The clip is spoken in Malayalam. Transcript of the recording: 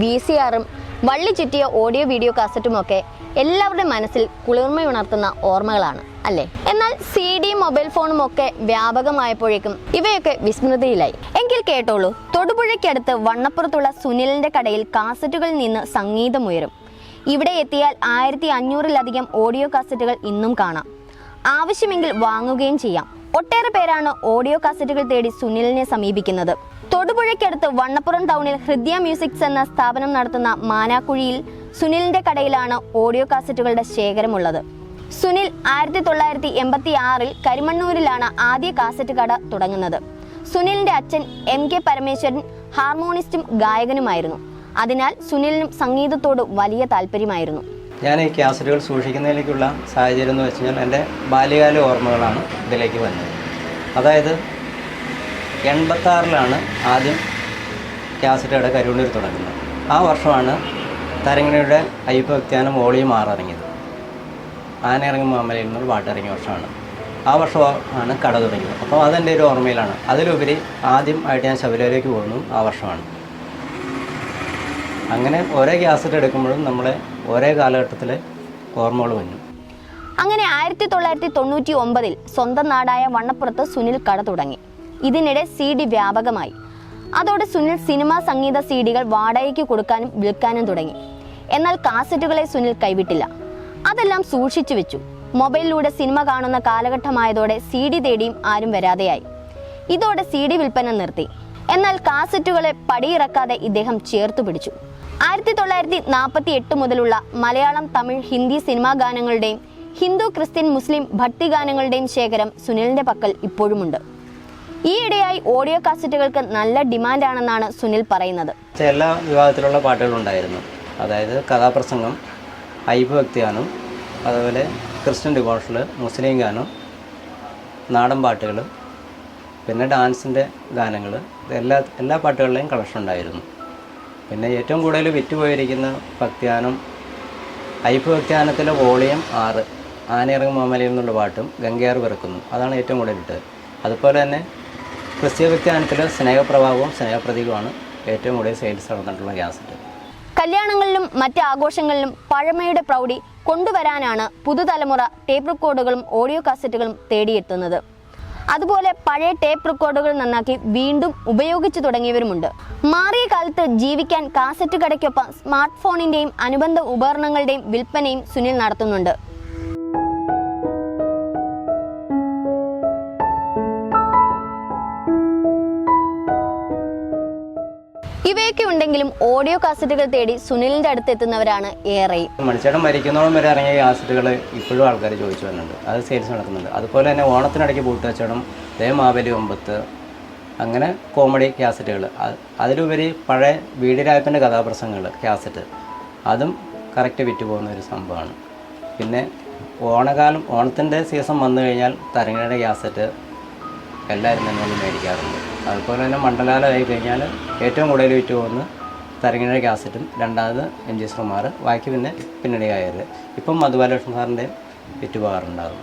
വി സി ആറും വള്ളി ചുറ്റിയ ഓഡിയോ വീഡിയോ കാസറ്റുമൊക്കെ എല്ലാവരുടെ മനസ്സിൽ കുളിർമയുണർത്തുന്ന ഓർമ്മകളാണ് അല്ലേ? എന്നാൽ സി ഡി മൊബൈൽ ഫോണും ഒക്കെ വ്യാപകമായപ്പോഴേക്കും ഇവയൊക്കെ വിസ്മൃതിയിലായി. എങ്കിൽ കേട്ടോളൂ തൊടുപുഴയ്ക്കടുത്ത് വണ്ണപ്പുറത്തുള്ള സുനിലിന്റെ കടയിൽ കാസറ്റുകളിൽ നിന്ന് സംഗീതമുയരും ഇവിടെ എത്തിയാൽ ആയിരത്തി അഞ്ഞൂറിലധികം ഓഡിയോ കാസറ്റുകൾ ഇന്നും കാണാം. ആവശ്യമെങ്കിൽ വാങ്ങുകയും ചെയ്യാം. ഒട്ടേറെ പേരാണ് ഓഡിയോ കാസറ്റുകൾ തേടി സുനിലിനെ സമീപിക്കുന്നത്. തൊടുപുഴയ്ക്കടുത്ത് വണ്ണപ്പുറം ടൗണിൽ ഹൃദയ മ്യൂസിക്സ് എന്ന സ്ഥാപനം നടത്തുന്ന മാനാക്കുഴിയിൽ സുനിലിന്റെ കടയിലാണ് ഓഡിയോ കാസറ്റുകളുടെ ശേഖരമുള്ളത്. സുനിൽ ആയിരത്തി തൊള്ളായിരത്തി എൺപത്തി ആറിൽ കരിമണ്ണൂരിലാണ് ആദ്യ കാസറ്റ് കട തുടങ്ങുന്നത്. സുനിലിന്റെ അച്ഛൻ എം കെ പരമേശ്വരൻ ഹാർമോണിസ്റ്റും ഗായകനുമായിരുന്നു. അതിനാൽ സുനിലിനും സംഗീതത്തോട് വലിയ താല്പര്യമായിരുന്നു. ഞാൻ ഈ കാസറ്റുകൾ സൂക്ഷിക്കുന്നതിലേക്കുള്ള സാഹചര്യം എന്ന് വെച്ച് കഴിഞ്ഞാൽ എന്റെ ബാല്യകാല ഓർമ്മകളാണ് ഇതിലേക്ക് വന്നത്. അതായത് എൺപത്താറിലാണ് ആദ്യം ക്യാസറ്റുകളുടെ കരുവണ്ണൂർ തുടങ്ങുന്നത്. ആ വർഷമാണ് തരങ്ങണിയുടെ അയ്യപ്പഭക്തിയാനം വോളിയം ആറ് ഇറങ്ങിയത് ആനയിറങ്ങി മാമലയിൽ നിന്നൊരു പാട്ടിറങ്ങിയ വർഷമാണ്. ആ വർഷമാണ് കട തുടങ്ങിയത്. അപ്പോൾ അതെന്റെ ഒരു ഓർമ്മയിലാണ്. അതിലുപരി ആദ്യം ആയിട്ട് ഞാൻ ശബരിമലയിലേക്ക് പോകുന്നു ആ വർഷമാണ്. അങ്ങനെ ഓരോ ക്യാസറ്റ് എടുക്കുമ്പോഴും നമ്മളെ ഓരോ കാലഘട്ടത്തിലെ ഓർമ്മകൾ വന്നു. അങ്ങനെ ആയിരത്തി തൊള്ളായിരത്തി തൊണ്ണൂറ്റി ഒമ്പതിൽ സ്വന്തം നാടായ വണ്ണപ്പുറത്ത് സുനിൽ കട തുടങ്ങി. ഇതിനിടെ സി ഡി വ്യാപകമായി. അതോടെ സുനിൽ സിനിമാ സംഗീത സി ഡികൾ വാടകയ്ക്ക് കൊടുക്കാനും വിൽക്കാനും തുടങ്ങി. എന്നാൽ കാസറ്റുകളെ സുനിൽ കൈവിട്ടില്ല. അതെല്ലാം സൂക്ഷിച്ചു വെച്ചു. മൊബൈലിലൂടെ സിനിമ കാണുന്ന കാലഘട്ടമായതോടെ സി ഡി തേടിയും ആരും വരാതെയായി. ഇതോടെ സി ഡി വിൽപ്പന നിർത്തി. എന്നാൽ കാസറ്റുകളെ പടിയിറക്കാതെ ഇദ്ദേഹം ചേർത്തു പിടിച്ചു. ആയിരത്തി തൊള്ളായിരത്തി നാൽപ്പത്തി എട്ട് മുതലുള്ള മലയാളം തമിഴ് ഹിന്ദി സിനിമാ ഗാനങ്ങളുടെയും ഹിന്ദു ക്രിസ്ത്യൻ മുസ്ലിം ഭക്തി ഗാനങ്ങളുടെയും ശേഖരം സുനിലിന്റെ പക്കൽ ഇപ്പോഴുമുണ്ട്. ഈയിടെയായി ഓഡിയോ കാസറ്റുകൾക്ക് നല്ല ഡിമാൻഡാണെന്നാണ് സുനിൽ പറയുന്നത്. എല്ലാ വിഭാഗത്തിലുള്ള പാട്ടുകളുണ്ടായിരുന്നു അതായത് കഥാപ്രസംഗം ഗാനം അതുപോലെ ക്രിസ്ത്യൻ ഡിവോഷൽ മുസ്ലിം ഗാനം നാടൻ പാട്ടുകൾ പിന്നെ ഡാൻസിന്റെ ഗാനങ്ങൾ എല്ലാ എല്ലാ പാട്ടുകളിലെയും കളക്ഷൻ ഉണ്ടായിരുന്നു. പിന്നെ ഏറ്റവും കൂടുതൽ വിറ്റുപോയിരിക്കുന്ന ഭക്തിയാനം അയ്യപ്പ വ്യക്തിയാനത്തിലെ വോളിയം ആറ് ആനയിറങ്ങും മാമലയിൽ നിന്നുള്ള പാട്ടും ഗംഗയാർ പിറക്കുന്നു അതാണ് ഏറ്റവും കൂടുതൽ ഇട്ടത് അതുപോലെ തന്നെ ക്രിസ്തീയ ഭക്തിഗാനത്തിലെ സ്നേഹപ്രഭാവവും സ്നേഹപ്രതീകവുമാണ് ഏറ്റവും കൂടുതൽ സെയിൽസ് നടന്നിട്ടുള്ള ഗ്യാസറ്റ്. കല്യാണങ്ങളിലും മറ്റ് ആഘോഷങ്ങളിലും പഴമയുടെ പ്രൗഢി കൊണ്ടുവരാനാണ് പുതുതലമുറ ടേപ്പ് റെക്കോർഡുകളും ഓഡിയോ കാസറ്റുകളും തേടിയെത്തുന്നത്. അതുപോലെ പഴയ ടേപ്പ് റെക്കോർഡുകൾ നന്നാക്കി വീണ്ടും ഉപയോഗിച്ചു തുടങ്ങിയവരുമുണ്ട്. മാറിയ കാലത്ത് ജീവിക്കാൻ കാസറ്റ് കടയ്ക്കൊപ്പം സ്മാർട്ട് ഫോണിന്റെയും അനുബന്ധ ഉപകരണങ്ങളുടെയും വിൽപ്പനയും സുനിൽ നടത്തുന്നുണ്ട്. ഇവയൊക്കെ ഉണ്ടെങ്കിലും ഓഡിയോ കാസറ്റുകൾ തേടി സുനിലിന്റെ അടുത്ത് എത്തുന്നവരാണ് ഏറെ. മണിച്ചേട്ടൻ മരിക്കുന്നോളം വരെ ഇറങ്ങിയ കാസറ്റുകൾ ഇപ്പോഴും ആൾക്കാർ ചോദിച്ചു വരുന്നുണ്ട്. അത് സെയിൽസ് നടക്കുന്നുണ്ട്. അതുപോലെ തന്നെ ഓണത്തിനിടയ്ക്ക് പൂട്ടുവച്ചടം ദേ മാവേലി ഒമ്പത്ത് അങ്ങനെ കോമഡി കാസറ്റുകൾ അതിലുപരി പഴയ വീടിരായപ്പന്റെ കഥാപ്രസംഗങ്ങൾ കാസറ്റ്. അതും കറക്റ്റ് വിറ്റ് പോകുന്ന ഒരു സംഭവമാണ്. പിന്നെ ഓണകാലം ഓണത്തിന്റെ സീസൺ വന്നു കഴിഞ്ഞാൽ തരങ്ങയുടെ ക്യാസറ്റ് എല്ലാവരും തന്നെ മേടിക്കാറുണ്ട്. അതുപോലെ തന്നെ മണ്ഡലാലമായി കഴിഞ്ഞാൽ ഏറ്റവും കൂടുതൽ വിറ്റ് പോകുന്ന തരങ്ങിഴ കാസറ്റും രണ്ടാമത് എം ജി ശ്രീകുമാർ. ബാക്കി പിന്നെ പിന്നണി കായർ ഇപ്പം മധുബാലകൃഷ്ണൻ സാറിന്റെയും വിറ്റ് പോകാറുണ്ടാകും.